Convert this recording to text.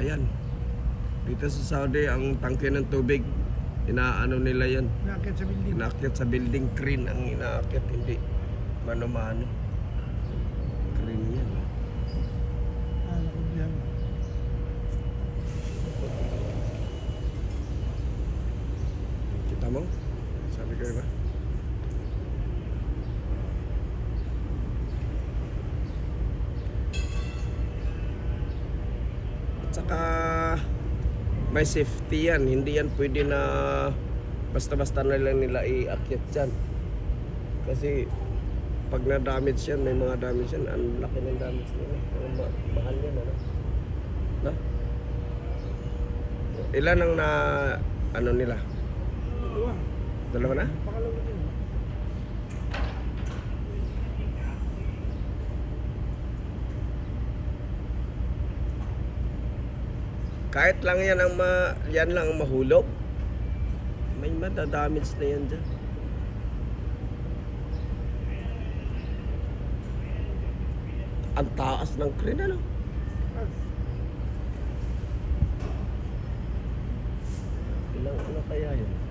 Ayan. Dito sa Saudi, ang tangke ng tubig, inaano nila yan. Nakakit sa building. Inaakyat sa building, crane ang inaakyat, hindi mano-mano. Crane yan. Ah, nakubihan. Kita mo? Sabi ko ba? At saka may safety yan. Hindi yan pwede na basta-basta na lang nila iakyat dyan. Kasi pag na-damage yan, may mga damage yan. Ang laki ng damage nila. Ang ma- mahal yan, ano? Na? Ilan ang na ano nila? Dalawa. Dalawa na? Pakalawa din. Kahit lang yan ang ma, yan lang ang mahulog. May madadamage na yan dyan. Ang taas ng crane ano? Ilang ano kaya yun?